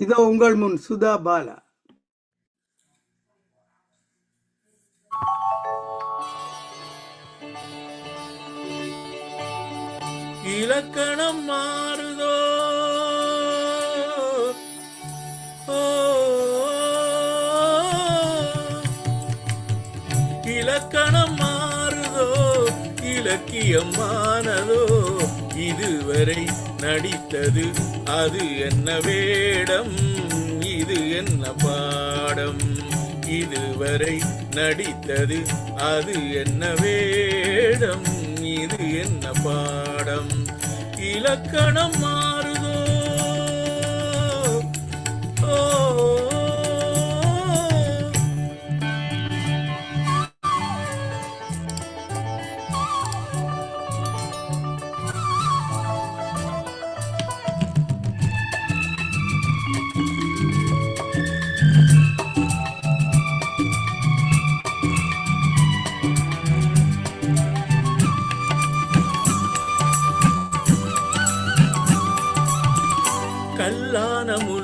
இதோ உங்கள் முன் சுதா பாலா. இலக்கணம் மாறுதோ? இலக்கணம் மாறுதோ? இலக்கியம் மானதோ? இதுவரை நடித்தது அது என்ன வேடம்? இது என்ன பாடம்? இதுவரை நடித்தது அது என்ன வேடம்? இது என்ன பாடம்? இலக்கணம் மாறுதோ? ஓ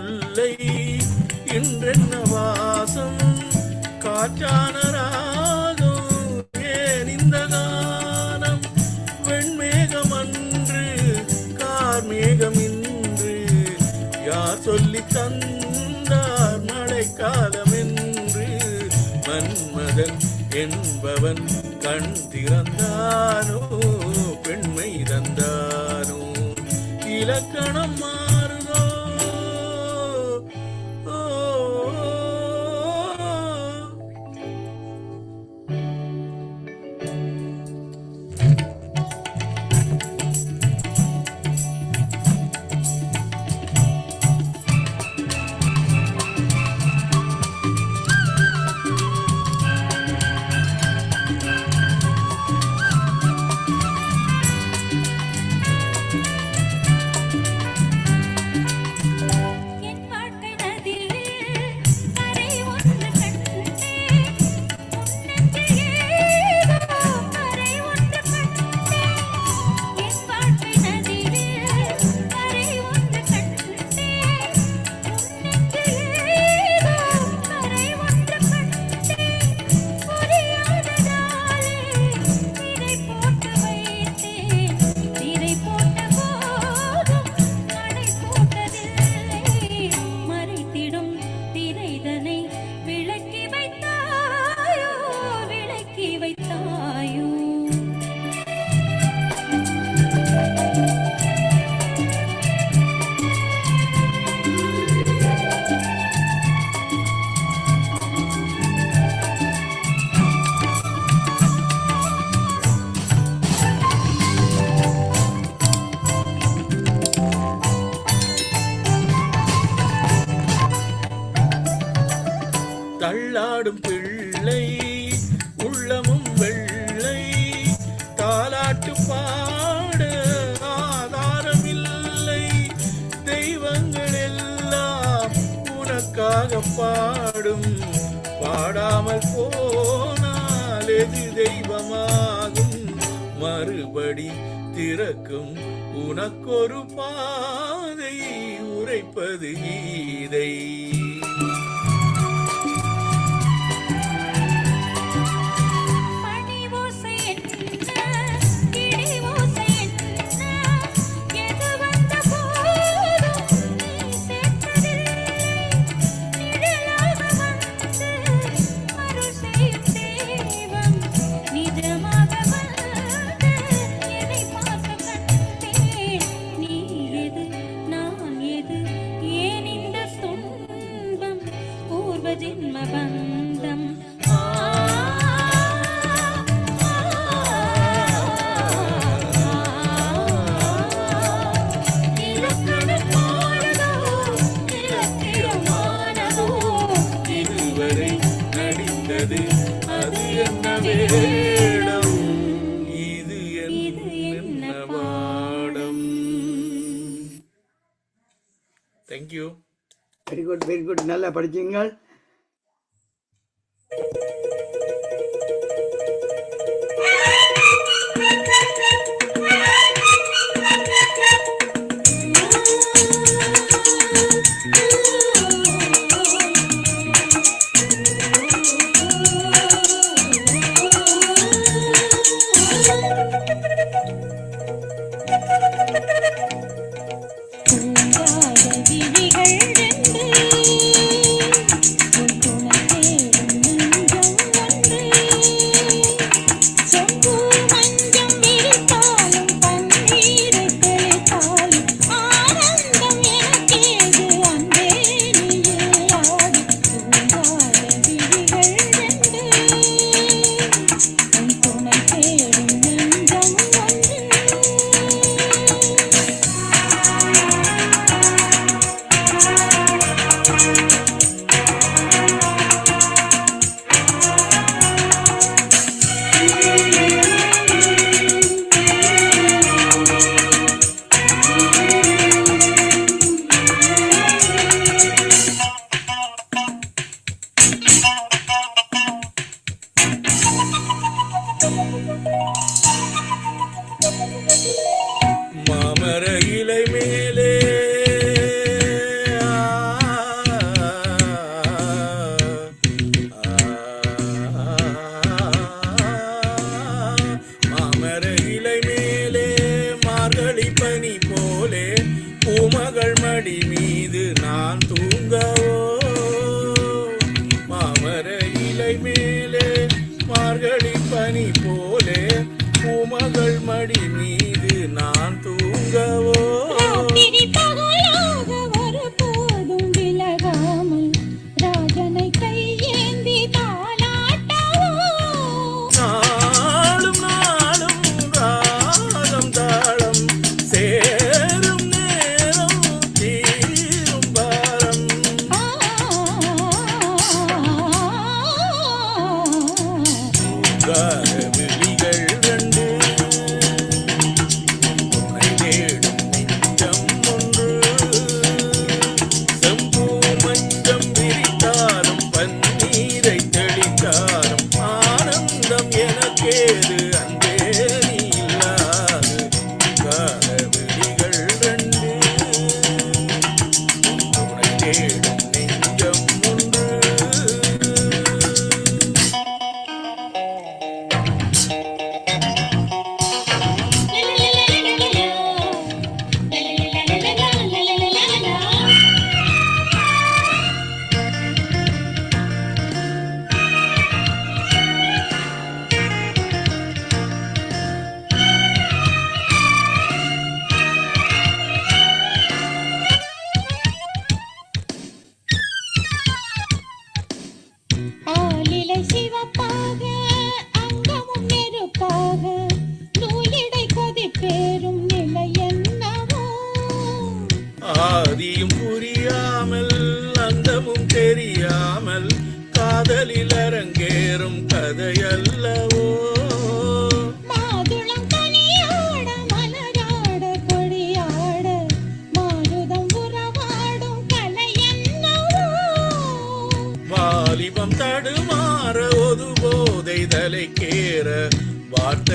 முல்லை இன்றென்ன வாசம்? காற்றான ராகம் ஏன் இந்த கானம்? வெண்மேகம் அன்று கார்மேகம் இன்று யார் சொல்லி தந்தார் மழைக்காலம் என்று மன்மதன் என்பவன் கண் திறந்தானோ? பெண்மை தந்தானோ? இலக்கணம் பாடும். பாடாமல் போனால் எது தெய்வமாகும்? மறுபடி திறக்கும் உனக்கொரு பாதை உரைப்பது கீதை. வேடம் இது என்ன பாடம். Thank you very good very good நல்லா படிச்சீங்கள்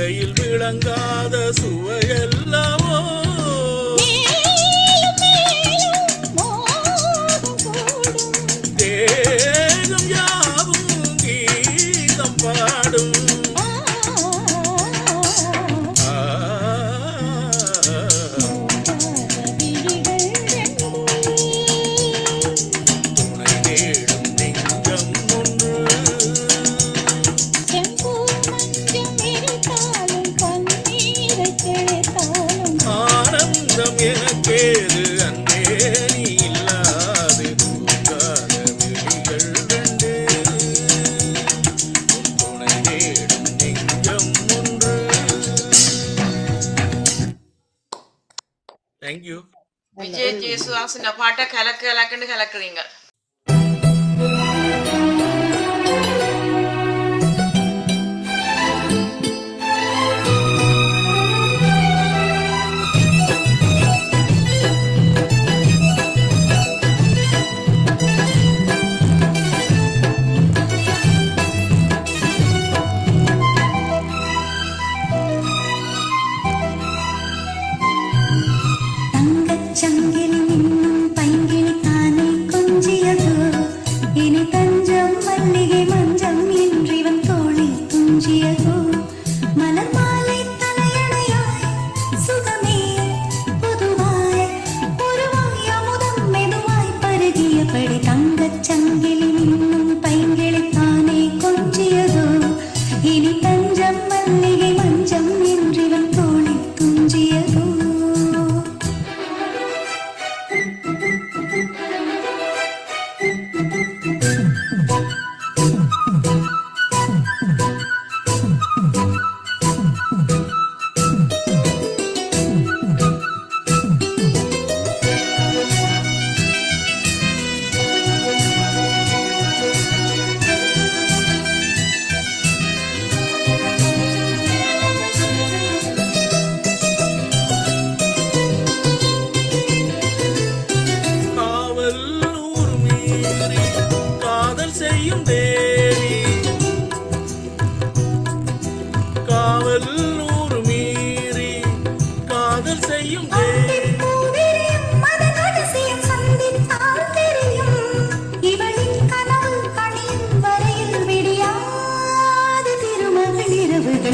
சுவையில் விளங்காத சுவையெல்லாமோ சின்ன பாட்டை கலக்கு கலக்குன்னு கலக்குறீங்க.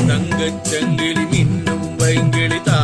தங்கச் சங்கிலி மின்னும் வைங்கிழி தா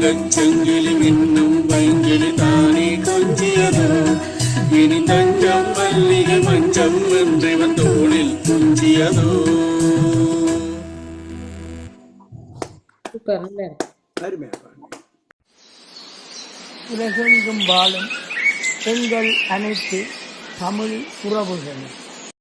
தங்கச் சங்கிலி மின்னும் பைங்கிலி தானே கொஞ்சியதோ. இனி தஞ்சம் மல்லிகை மஞ்சம் என்றிவன் தோளில் கொஞ்சியதோ. உலகெங்கும் வாழும் பெண்கள் அனைத்து தமிழ் உறவுகள்